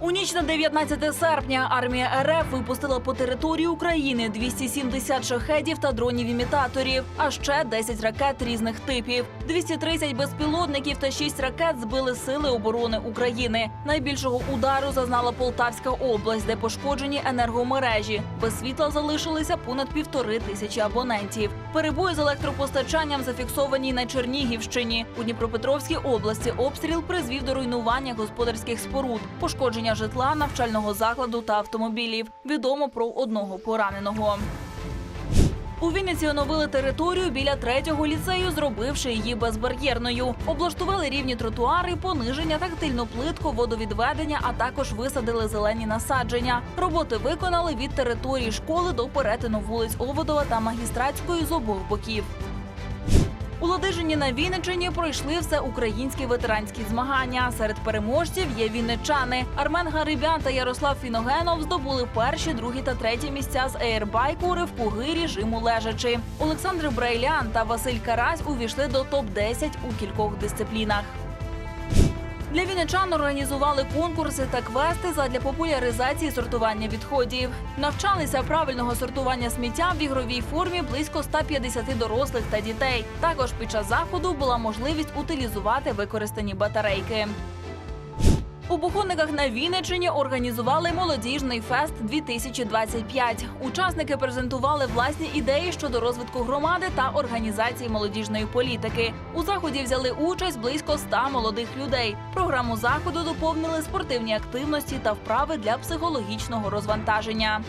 У ніч на 19 серпня армія РФ випустила по території України 270 шахедів та дронів-імітаторів, а ще 10 ракет різних типів. 230 безпілотників та 6 ракет збили сили оборони України. Найбільшого удару зазнала Полтавська область, де пошкоджені енергомережі. Без світла залишилися понад півтори тисячі абонентів. Перебої з електропостачанням зафіксовані на Чернігівщині. У Дніпропетровській області обстріл призвів до руйнування господарських споруд, пошкодження житла, навчального закладу та автомобілів. Відомо про одного пораненого. У Вінниці оновили територію біля третього ліцею, зробивши її безбар'єрною. Облаштували рівні тротуари, пониження, тактильну плитку, водовідведення, а також висадили зелені насадження. Роботи виконали від території школи до перетину вулиць Оводова та Магістратської з обох боків. У Ладижині на Вінниччині пройшли всеукраїнські ветеранські змагання. Серед переможців є вінничани. Армен Гарибян та Ярослав Фіногенов здобули перші, другі та треті місця з ейрбайку, ривку гирі, жиму лежачи. Олександр Брайлян та Василь Карась увійшли до топ-10 у кількох дисциплінах. Для вінничан організували конкурси та квести задля популяризації сортування відходів. Навчалися правильного сортування сміття в ігровій формі близько 150 дорослих та дітей. Також під час заходу була можливість утилізувати використані батарейки. У Бухониках на Вінниччині організували молодіжний фест 2025. Учасники презентували власні ідеї щодо розвитку громади та організації молодіжної політики. У заході взяли участь близько ста молодих людей. Програму заходу доповнили спортивні активності та вправи для психологічного розвантаження.